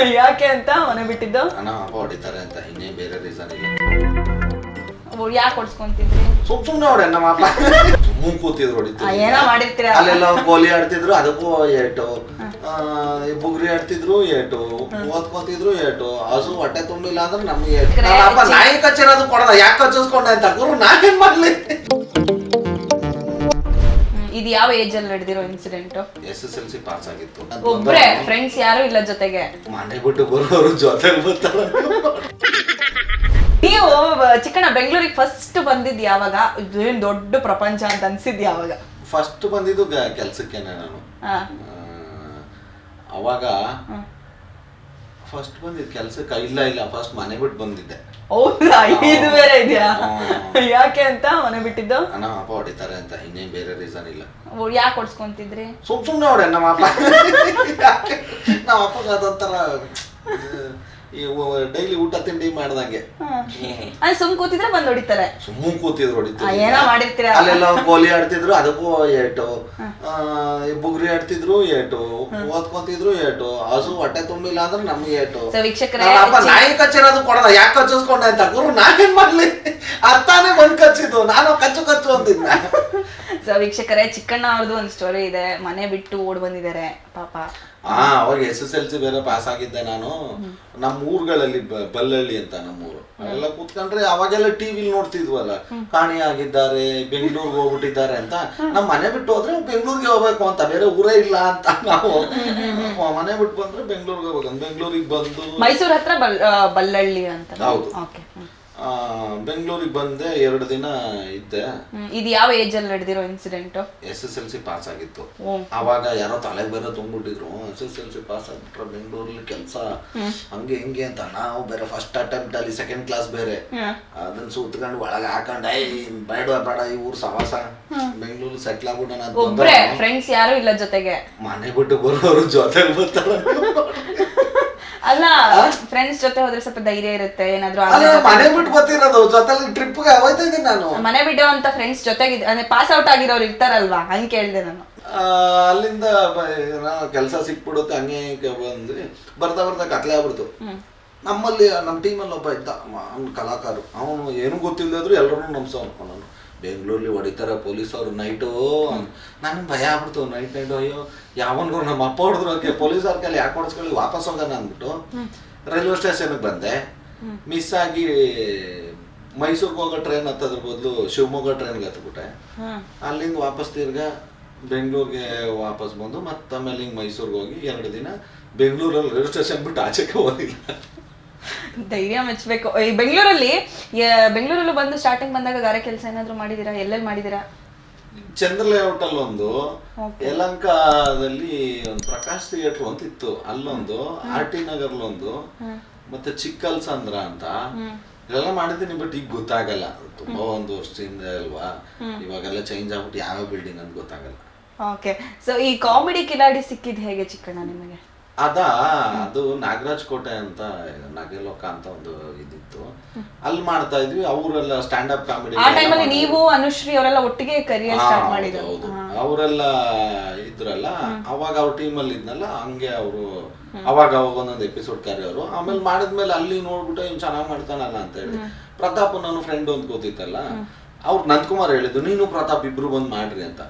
ಯಾಕೆ ಅಂತ ಮನೆ ಬಿಟ್ಟಿದ್ದು? ಅಣ್ಣ ಅಪ್ಪ ಹೊಡಿತಾರೆ ಅಂತ ಇನ್ನೇ ಬೇರೆ ರೀಸನ್ ಇಲ್ಲ. ಯಾಕೆ ಹೊಡ್ಸ್ಕೊಂತಿದ್ರಿ? ಸುಮ್ ಸುಮ್ನೆ ಹೊಡೆ ನಮ್ಮ ಅಪ್ಪ ಸುಮ್ಮನೆ ಕೂತಿದ್ರು ಏನೋ ಮಾಡಿರ್ತೀರ? ಅಲ್ಲೆಲ್ಲ ಗೋಲಿ ಆಡ್ತಿದ್ರು ಅದಕ್ಕೂ ಏಟು. ಆ, ಈ ಬುಗ್ರಿ ಆಡ್ತಿದ್ರು ಏಟು. ಓದ್ಕೊಂತಿದ್ರು ಏಟು. ಹಸು ಹೊಟ್ಟೆ ತುಂಬಿಲ್ಲ ಅಂದ್ರೆ ನಮ್ಗೆ ಏಟು. ಕ್ರೇ- ನಮ್ಮ ಅಪ್ಪ ನಾಯಿ ಕಚ್ಚಿರೋದು ಕೊಡದ ಯಾಕೆ ಕಚ್ಚಿಸ್ಕೊಂಡೆ ಅಂತ? ಗುರು ನಾನೇನ್ ಮಾಡ್ಲಿ? ಇದು ಯಾವ ಏಜ್ ಅಲ್ಲಿ ನಡೆದಿರೋ incident S S L C pass ಆಗಿತ್ತು. ಒಬ್ರೆ ಫ್ರೆಂಡ್ಸ್ ಯಾರು ಇಲ್ಲ ಜೊತೆಗೆ? ಮನೆ ಬಿಟ್ಟು ಬರೋರು ಜೊತೆಗೆ ಬರ್ತಾರೆ. ನೀವು ಚಿಕ್ಕಣ ಚಿಕ್ಕಣ್ಣ ಬೆಂಗಳೂರಿಗೆ ಫಸ್ಟ್ ಬಂದಿದ್ದು ಯಾವಾಗ? ಇದೇನು ದೊಡ್ಡ ಪ್ರಪಂಚ ಅಂತ ಅನ್ಸಿದ್ದು ಯಾವಾಗ? ಫಸ್ಟ್ ಬಂದಿದ್ದು ಕೆಲ್ಸಕ್ಕೇನೆ ನಾನು. ಆ, ಅವಾಗ ಫಸ್ಟ್ ಬಂದಿದ್ದು ಕೆಲ್ಸಕ್ಕೆ ಇಲ್ಲ ಇಲ್ಲ ಫಸ್ಟ್ ಮನೆ ಬಿಟ್ಟು ಬಂದಿದ್ದೆ. ಹೌದಾ? ಇದು ಬೇರೆ ಇದೆಯಾ ಯಾಕೆ ಅಂತ ಮನೆ ಬಿಟ್ಟಿದ್ದು? ಅಣ್ಣ ಅಪ್ಪ ಹೊಡಿತಾರೆ ಅಂತ ಇನ್ನೇನ್ ಬೇರೆ ರೀಸನ್ ಇಲ್ಲ. ಯಾಕೆ ಹೊಡ್ಸ್ಕೊಂತಿದ್ರಿ? ಸುಮ್ ಸುಮ್ನೆ ಹೊಡೆ ನಮ್ಮ ಅಪ್ಪ? ನಮ್ಮ ಅಪ್ಪಗೆ ಅದೊಂಥರ ಈ ಡೈಲಿ ಊಟ ತಿಂಡಿ ಮಾಡ್ದಂಗೆ. ಸುಮ್ ಕೂತಿದ್ರೆ ಬಂದ್ ಹೊಡಿತಾರೆ. ಸುಮ್ಮ ಕೂತಿದ್ರು ಹೊಡಿತಾರೆ. ಏನೋ ಮಾಡಿರ್ತೀರ. ಅಲ್ಲೆಲ್ಲ ಗೋಲಿ ಆಡ್ತಿದ್ರು ಅದಕ್ಕೂ ಏಟು. ಬುಗ್ರಿ ಆಡ್ತಿದ್ರು ಏಟು. ಓದ್ಕೊತಿದ್ರು ಏಟು. ಹಸು ಹೊಟ್ಟೆ ತುಂಬಿಲ್ಲ ಅಂದ್ರೆ ನಮ್ಗೆ ಏಟು. ನಾಯಿ ಕಚ್ಚಿರೋದು ಕೊಡದ ಯಾಕೆ ಕಚ್ಚಿಸ್ಕೊಂಡೆ ಅಂತ? ಗುರು ನಾನೇನ್ ಮಾಡ್ಲಿ? ಅತ್ತಾನೆ ಬಂದ್ ಕಚ್ಚಿದ್ದು. ನಾನು ಕಚ್ಚು ಕಚ್ಚು ಅಂತಿದ್ನ ಸೊ ವೀಕ್ಷಕರೇ ಚಿಕ್ಕಣ್ಣ ಅವ್ರದ್ದು ಒಂದು ಸ್ಟೋರಿ ಇದೆ. ಮನೆ ಬಿಟ್ಟು ಓಡ್ ಬಂದಿದ್ದಾರೆ ಪಾಪ. ಹಾ ಅವಾಗ ಎಸ್ ಎಸ್ ಎಲ್ ಸಿ ಬೇರೆ ಪಾಸ್ ಆಗಿದ್ದೆ ನಾನು. ನಮ್ಮ ಊರುಗಳಲ್ಲಿ ಬಲ್ಲಳ್ಳಿ ಅಂತ ನಮ್ಮೂರು. ಎಲ್ಲ ಕೂತ್ಕೊಂಡ್ರೆ ಅವಾಗೆಲ್ಲ ಟಿವಿ ನೋಡ್ತಿದ್ವಲ್ಲ. ಕಾಣಿ ಆಗಿದ್ದಾರೆ ಬೆಂಗಳೂರಿಗೆ ಹೋಗ್ಬಿಟ್ಟಿದ್ದಾರೆ ಅಂತ. ನಮ್ಮ ಮನೆ ಬಿಟ್ಟು ಹೋದ್ರೆ ಬೆಂಗಳೂರಿಗೆ ಹೋಗ್ಬೇಕು ಅಂತ ಬೇರೆ ಊರೇ ಇಲ್ಲ ಅಂತ ನಾವು. ಮನೆ ಬಿಟ್ಟು ಬಂದ್ರೆ ಬೆಂಗಳೂರಿಗೆ ಹೋಗ್ಬೇಕು. ಬೆಂಗಳೂರಿಗೆ ಬಂದು ಮೈಸೂರ್ ಹತ್ರ ಬಲ್ಲಳ್ಳಿ ಅಂತ. ಹೌದು. ಬೆಂಗಳೂರಿಗೆ ಬಂದೆ ಎರಡು ದಿನ ಇದ್ದೆ. ಇದು ಯಾವ ಏಜ್ ಅಲ್ಲಿ ನಡೆದಿರೋ incident S S L C pass ಆಗಿತ್ತು. ಅವಾಗ ಯಾರೋ ತಲೆ ಬೇರೆ ತುಂಬಿಟ್ಟಿದ್ರು S S L C pass ಆಗ್ಬಿಟ್ರೆ ಬೆಂಗಳೂರಲ್ಲಿ ಕೆಲಸ. ಹಂಗೆ ಹಿಂಗೆ ಅಂತ ನಾವು ಬೇರೆ ಫಸ್ಟ್ ಅಟೆಂಪ್ಟ್ ಅಲ್ಲಿ ಸೆಕೆಂಡ್ ಕ್ಲಾಸ್ ಬೇರೆ. ಅದನ್ನ ಸುತ್ಕೊಂಡು ಒಳಗೆ ಹಾಕೊಂಡ್ ಬೇಡ ಬೇಡ ಈ ಊರ್ ಸವಾಸ ಬೆಂಗಳೂರು ಸೆಟ್ಲ್ ಆಗ್ಬಿಟ್ಟು ಫ್ರೆಂಡ್ಸ್ ಯಾರು ಇಲ್ಲ ಜೊತೆಗೆ. ಮನೆ ಬಿಟ್ಟು ಬರೋರು ಜೊತೆಗೆ ಬರ್ತಾರ. ಅಲ್ಲ ಫ್ರೆಂಡ್ಸ್ ಜೊತೆ ಹೋದ್ರೆ ಸ್ವಲ್ಪ ಧೈರ್ಯ ಇರುತ್ತೆ ಏನಾದ್ರು ಅಲ್ಲ ಆದ್ರೆ ಮನೆ ಬಿಟ್ಟು ಬರ್ತಿರೋದು ಜೊತೆಲಿ ಟ್ರಿಪ್ಗೆ ಹೋಯ್ತಾ ಇದ್ದೀನಿ ನಾನು. ಮನೆ ಬಿಡೋ ಅಂತ ಫ್ರೆಂಡ್ಸ್ ಜೊತೆಗೆ ಅಂದ್ರೆ ಪಾಸ್ ಔಟ್ ಆಗಿರೋರು ಇರ್ತಾರಲ್ವಾ ಹಂಗ್ ಕೇಳ್ದೆ ನಾನು. ಆ, ಅಲ್ಲಿಂದ ಕೆಲಸ ಸಿಕ್ಬಿಡುತ್ತೆ ಹಂಗೆ ಬಂದ್ರೆ ಬಂದ್ವಿ. ಬರ್ತಾ ಬರ್ತಾ ಕತ್ಲೆ ಆಗ್ಬಿಡ್ತು. ನಮ್ಮಲ್ಲಿ ನಮ್ಮ ಟೀಮಲ್ಲಿ ಒಬ್ಬ ಇದ್ದ ಅವ್ನು ಕಲಾಕಾರ. ಅವನು ಏನು ಗೊತ್ತಿಲ್ಲದ್ರು ಎಲ್ಲರೂ ನಂಬ್ಸವನು ಅವನು ಬೆಂಗಳೂರಲ್ಲಿ ಹೊಡಿತಾರೆ ಪೊಲೀಸ್ ಅವರು ನೈಟು ನನಗೆ ಭಯ ಆಗ್ಬಿಡ್ತು ನೈಟ್ ನೈಟು ಅಯ್ಯೋ ಯಾವನ್ಗೂ ನಮ್ಮ ಅಪ್ಪ ಹೊಡೆದ್ರು ಓಕೆ ಪೊಲೀಸ್ ಅವ್ರ ಕೈಲಿ ಯಾಕೆ ಹೊಡ್ಸ್ಕೊಳ್ಳಿ ವಾಪಸ್ ಹೋಗೋಣ ಅಂದ್ಬಿಟ್ಟು ರೈಲ್ವೆ ಸ್ಟೇಷನ್ಗೆ ಬಂದೆ. ಮಿಸ್ ಆಗಿ ಮೈಸೂರಿಗೆ ಹೋಗೋ ಟ್ರೈನ್ ಹತ್ತದ್ರ ಬದಲು ಶಿವಮೊಗ್ಗ ಟ್ರೈನ್ಗೆ ಹತ್ಬಿಟ್ಟೆ. ಅಲ್ಲಿಂದ ವಾಪಸ್ ತಿರ್ಗಾ ಬೆಂಗಳೂರಿಗೆ ವಾಪಸ್ ಬಂದು ಮತ್ತೆ ಆಮೇಲೆ ಹಿಂಗೆ ಮೈಸೂರಿಗೆ ಹೋಗಿ ಎರಡು ದಿನ ಬೆಂಗಳೂರಲ್ಲಿ ರೈಲ್ವೆ ಸ್ಟೇಷನ್ ಬಿಟ್ಟು ಆಚೆಗೆ ಹೋಗಿಲ್ಲ. ಧೈರ್ಯ ಮೆಚ್ಚಬೇಕು ಈ ಬೆಂಗಳೂರಲ್ಲಿ ಬೆಂಗಳೂರಲ್ಲೂ ಬಂದು ಸ್ಟಾರ್ಟಿಂಗ್ ಬಂದಾಗ ಗಾರೆ ಕೆಲಸ ಏನಾದ್ರು ಮಾಡಿದೀರಾ? ಎಲ್ಲೆಲ್ಲಿ ಮಾಡಿದೀರಾ? ಚಂದ್ರ ಲೇಔಟ್ ಅಲ್ಲಿ ಒಂದು ಯಲಂಕಾದಲ್ಲಿ ಒಂದು ಪ್ರಕಾಶ್ ಥಿಯೇಟರ್ ಅಂತ ಇತ್ತು ಅಲ್ಲೊಂದು ಆರ್ ಟಿ ನಗರ್ಲೊಂದು. ಮತ್ತೆ ಚಿಕ್ಕಲ್ಸಂದ್ರ ಅಂತ. ಎಲ್ಲ ಮಾಡಿದ್ದೀನಿ ಬಟ್ ಈಗ ಗೊತ್ತಾಗಲ್ಲ. ತುಂಬಾ ಒಂದು ವರ್ಷದಿಂದ ಅಲ್ವಾ? ಇವಾಗೆಲ್ಲ ಚೇಂಜ್ ಆಗ್ಬಿಟ್ಟು ಯಾವ ಬಿಲ್ಡಿಂಗ್ ಅಂತ ಗೊತ್ತಾಗಲ್ಲ. ಓಕೆ ಸೊ ಈ ಕಾಮಿಡಿ ಕಿಲಾಡಿ ಸಿಕ್ಕಿದ್ ಹೇಗೆ ಚಿಕ್ಕಣ್ಣ ನಿಮಗೆ? ಅದಾ ಅದು ನಾಗರಾಜ್ ಕೋಟೆ ಅಂತ ನಗೆಲೋಕ ಅಂತ ಒಂದು ಇದಿತ್ತು. ಅಲ್ಲಿ ಮಾಡ್ತಾ ಇದ್ವಿ ಅವರೆಲ್ಲ ಸ್ಟ್ಯಾಂಡ್ ಅಪ್ ಕಾಮಿಡಿ ಆ ಟೈಮಲ್ಲಿ ನೀವು ಅನುಶ್ರೀ ಅವರೆಲ್ಲ ಒಟ್ಟಿಗೆ ಕರಿಯರ್ ಸ್ಟಾರ್ಟ್ ಮಾಡಿದ್ರು. ಅವರೆಲ್ಲ ಇದ್ರಲ್ಲ ಅವಾಗ ಅವ್ರ ಅಲ್ಲಿ ಇದ್ನಲ್ಲ ಹಂಗೆ ಅವರು ಅವಾಗ ಅವಾಗ ಒಂದೊಂದು ಎಪಿಸೋಡ್ ಕರೆಯೋರು ಆಮೇಲೆ ಮಾಡಿದ್ಮೇಲೆ ಅಲ್ಲಿ ನೋಡ್ಬಿಟ್ಟು ಇವ್ನು ಚೆನ್ನಾಗಿ ಮಾಡ್ತಾನಲ್ಲ ಅಂತ ಹೇಳಿ. ಪ್ರತಾಪ್ ನನ್ನ ಫ್ರೆಂಡ್ ಒಂದು ಗೊತ್ತಿತ್ತಲ್ಲ ಅವ್ರು ನಂದಕುಮಾರ್ ಹೇಳಿದ್ದು ನೀನು ಪ್ರತಾಪ್ ಇಬ್ರು ಬಂದು ಮಾಡ್ರಿ ಅಂತ.